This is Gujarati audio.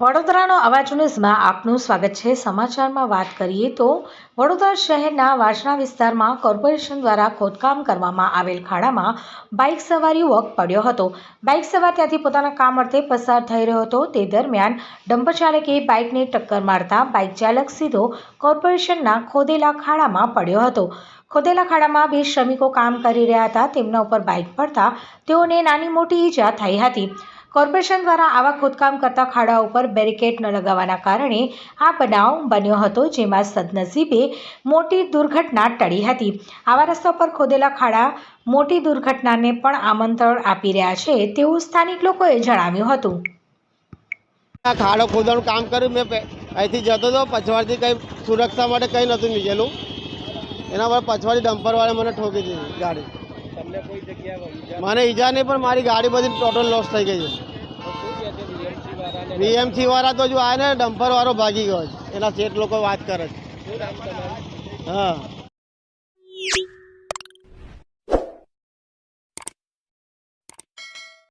વડોદરાનો અવાજ ન્યૂઝમાં આપનું સ્વાગત છે. સમાચારમાં વાત કરીએ તો વડોદરા શહેરના વાસણા વિસ્તારમાં કોર્પોરેશન દ્વારા ખોદકામ કરવામાં આવેલ ખાડામાં બાઇક સવાર યુવક પડ્યો હતો. બાઇક સવાર ત્યાંથી પોતાના કામ અર્થે પસાર થઈ રહ્યો હતો. તે દરમિયાન ડમ્પર ચાલકે બાઇકને ટક્કર મારતા બાઇક ચાલક સીધો કોર્પોરેશનના ખોદેલા ખાડામાં પડ્યો હતો. ખોદેલા ખાડામાં બે શ્રમિકો કામ કરી રહ્યા હતા. તેમના ઉપર બાઇક પડતા તેઓને નાની મોટી ઈજા થઈ હતી. કોર્પોરેશન દ્વારા આવા ખોદકામ કરતા ખાડા ઉપર બેરિકેડ ન લગાવવાના કારણે આ બનાવ બન્યો હતો, જેમાં સદનસીબે મોટી દુર્ઘટના ટળી હતી. આવા રસ્તા પર ખોદેલા ખાડા મોટી દુર્ઘટનાને પણ આમંત્રણ આપી રહ્યા છે તેવું સ્થાનિક લોકોએ જણાવ્યું હતું. આ ખાડો ખોદવાનું કામ કર્યું, મેં અહીંથી જતો હતો પછવાડથી કંઈ સુરક્ષા માટે કંઈ નહોતું નીકળેલું એના પર પછવાડી ડમ્પરવાળે મને ઠોકી દીધી ગાડી. તમને કોઈ જગ્યાએ મને ઈજા નહીં પણ મારી ગાડી બધી ટોટલ લોસ થઈ ગઈ છે. બીએમસી વાળા તો જો આવે ને ડમ્પર વાળો ભાગી ગયો છે. એના શેઠ લોકો વાત કરે છે. હા.